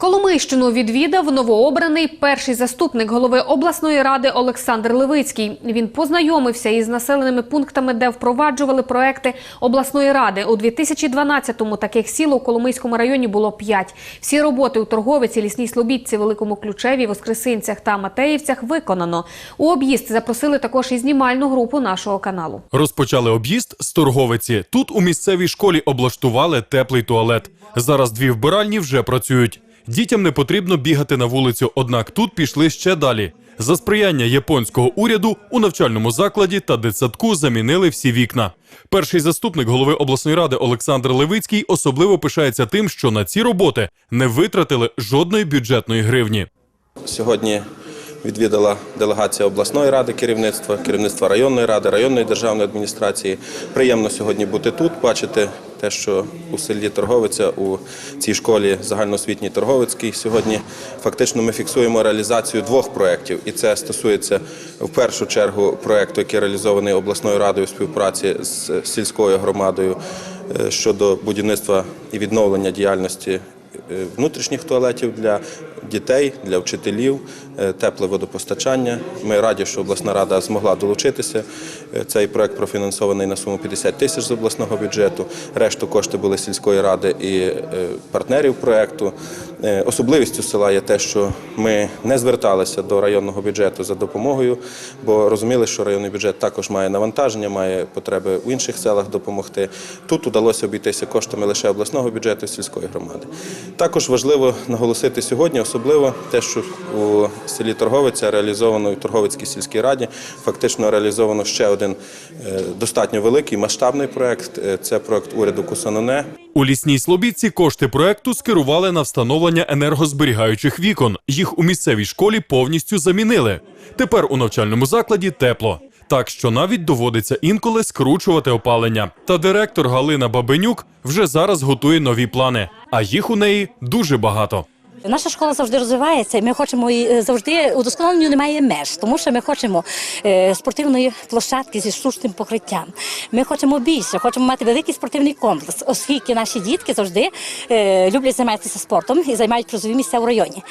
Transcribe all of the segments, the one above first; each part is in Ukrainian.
Коломийщину відвідав новообраний перший заступник голови обласної ради Олександр Левицький. Він познайомився із населеними пунктами, де впроваджували проекти обласної ради. У 2012-му таких сіл у Коломийському районі було п'ять. Всі роботи у Торговиці, Лісній Слобідці, Великому Ключеві, Воскресинцях та Матеївцях виконано. У об'їзд запросили також і знімальну групу нашого каналу. Розпочали об'їзд з торговиці. Тут у місцевій школі облаштували теплий туалет. Зараз дві вбиральні вже працюють. Дітям не потрібно бігати на вулицю, однак тут пішли ще далі. За сприяння японського уряду у навчальному закладі та дитсадку замінили всі вікна. Перший заступник голови обласної ради Олександр Левицький особливо пишається тим, що на ці роботи не витратили жодної бюджетної гривні. Сьогодні відвідала делегація обласної ради керівництва, керівництва районної ради, районної державної адміністрації. Приємно сьогодні бути тут, бачити те, що у селі Торговиця, у цій школі загальноосвітній Торговицькій сьогодні фактично ми фіксуємо реалізацію двох проєктів. І це стосується в першу чергу проєкту, який реалізований обласною радою у співпраці з сільською громадою е, щодо будівництва і відновлення діяльності внутрішніх туалетів для дітей, для вчителів, е, тепле водопостачання. Ми раді, що обласна рада змогла долучитися. Е, Цей проект профінансований на суму 50 тисяч з обласного бюджету. Решту кошти були сільської ради і е, партнерів проекту. Е, Особливістю села є те, що ми не зверталися до районного бюджету за допомогою, бо розуміли, що районний бюджет також має навантаження, має потреби в інших селах допомогти. Тут удалося обійтися коштами лише обласного бюджету і сільської громади. Також важливо наголосити сьогодні, особливо те, що у селі Торговиця реалізовано у Торговицькій сільській раді, фактично реалізовано ще один е, достатньо великий масштабний проект. Е, Це проект уряду Кусаноне. У лісній слобідці кошти проекту скерували на встановлення енергозберігаючих вікон. Їх у місцевій школі повністю замінили. Тепер у навчальному закладі тепло. Так що навіть доводиться інколи скручувати опалення. Та директор Галина Бабенюк вже зараз готує нові плани, а їх у неї дуже багато. Наша школа завжди розвивається, і ми хочемо і е, завжди удосконаленню немає меж, тому що ми хочемо е, спортивної площадки зі штучним покриттям. Ми хочемо більше, хочемо мати великий спортивний комплекс, оскільки наші дітки завжди е, люблять займатися спортом і займають призові місця в районі.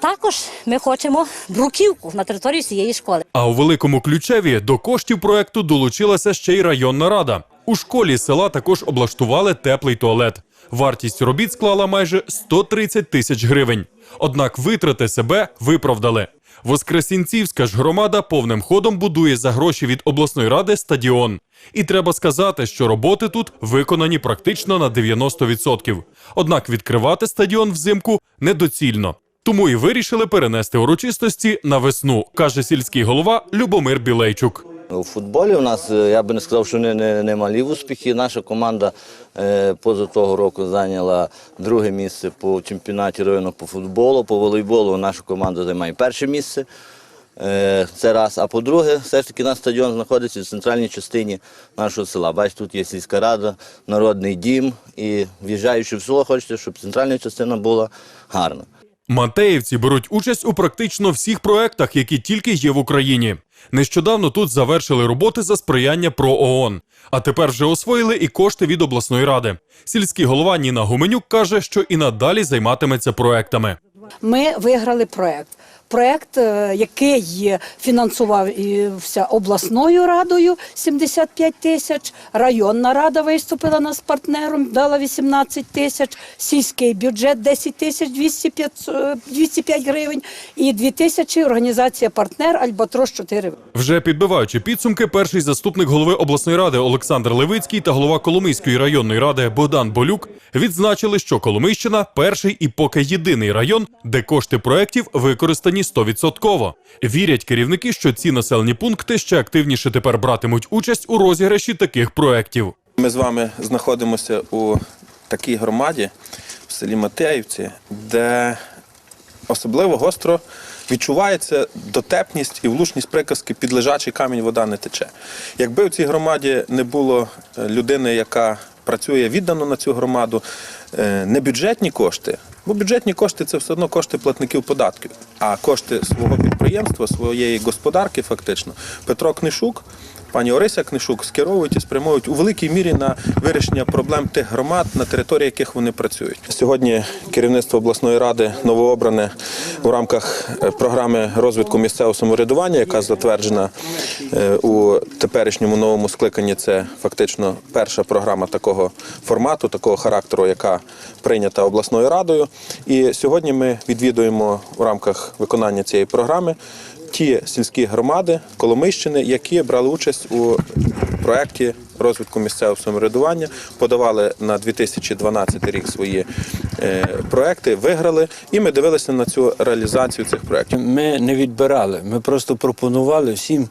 Також ми хочемо бруківку на території всієї школи. А у великому ключеві до коштів проекту долучилася ще й районна рада. У школі села також облаштували теплий туалет. Вартість робіт склала майже 130 тисяч гривень. Однак витрати себе виправдали. Воскресінцівська ж громада повним ходом будує за гроші від обласної ради стадіон. І треба сказати, що роботи тут виконані практично на 90%. Однак відкривати стадіон взимку недоцільно. Тому і вирішили перенести урочистості на весну, каже сільський голова Любомир Білейчук. У футболі у нас, е, я би не сказав, що не, не, не малі успіхи. Наша команда е, поза того року зайняла друге місце по чемпіонаті району по футболу, по волейболу наша команда займає перше місце. Е, це раз. А по-друге, все ж таки наш стадіон знаходиться в центральній частині нашого села. Бачите, тут є сільська рада, народний дім. І в'їжджаючи в село, хочете, щоб центральна частина була гарна. Мантеївці беруть участь у практично всіх проектах, які тільки є в Україні. Нещодавно тут завершили роботи за сприяння про ООН. А тепер вже освоїли і кошти від обласної ради. Сільський голова Ніна Гуменюк каже, що і надалі займатиметься проектами. Ми виграли проект. Проект, е, який фінансувався обласною радою 75 тисяч, районна рада виступила нас партнером, дала 18 тисяч, сільський бюджет 10 тисяч 205, е, 205 гривень і 2 тисячі організація партнер Альбатрос 4 Вже підбиваючи підсумки, перший заступник голови обласної ради Олександр Левицький та голова Коломийської районної ради Богдан Болюк відзначили, що Коломийщина перший і поки єдиний район, де кошти проєктів використані 100%. Вірять керівники, що ці населені пункти ще активніше тепер братимуть участь у розіграші таких проєктів. Ми з вами знаходимося у такій громаді в селі Матеївці, де особливо гостро відчувається дотепність і влучність приказки під лежачий камінь вода не тече. Якби в цій громаді не було е, людини, яка працює віддано на цю громаду, е, не бюджетні кошти, бо бюджетні кошти це все одно кошти платників податків, а кошти свого підприємства, своєї господарки, фактично, Петро Книшук пані Орися Книшук скеровують і спрямовують у великій мірі на вирішення проблем тих громад, на території яких вони працюють. Сьогодні керівництво обласної ради новообране у рамках е, програми розвитку місцевого самоврядування, яка затверджена е, у теперішньому новому скликанні. Це фактично перша програма такого формату, такого характеру, яка прийнята обласною радою. І сьогодні ми відвідуємо у рамках виконання цієї програми ті сільські громади Коломийщини, які брали участь у проєкті розвитку місцевого самоврядування, подавали на 2012 рік свої е, проекти, виграли, і ми дивилися на цю реалізацію цих проєктів. Ми не відбирали, ми просто пропонували всім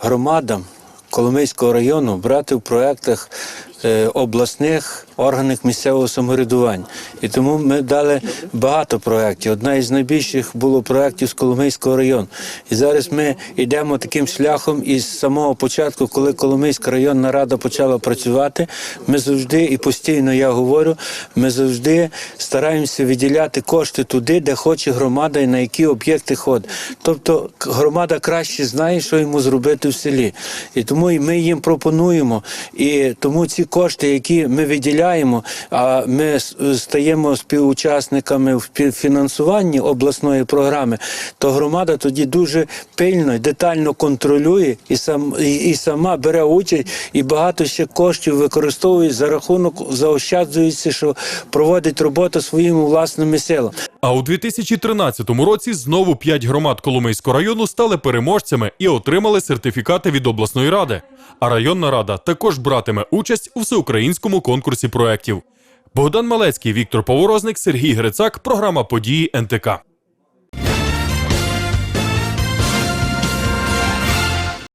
громадам Коломийського району брати в проєктах обласних органів місцевого самоврядування. І тому ми дали багато проєктів. Одна із найбільших було проєктів з Коломийського району. І зараз ми йдемо таким шляхом із самого початку, коли Коломийська районна рада почала працювати. Ми завжди і постійно я говорю, ми завжди стараємося виділяти кошти туди, де хоче громада і на які об'єкти ходить. Тобто громада краще знає, що йому зробити в селі. І тому ми їм пропонуємо. І тому ці кошти, які ми виділяємо, а ми стаємо співучасниками в фінансуванні обласної програми, то громада тоді дуже пильно і детально контролює і сам і, і сама бере участь, і багато ще коштів використовує за рахунок заощаджується, що проводить роботу своїми власними силами. А у 2013 році знову п'ять громад Коломийського району стали переможцями і отримали сертифікати від обласної ради. А районна рада також братиме участь у всеукраїнському конкурсі проєктів. Богдан Малецький, Віктор Поворозник, Сергій Грицак. Програма події НТК.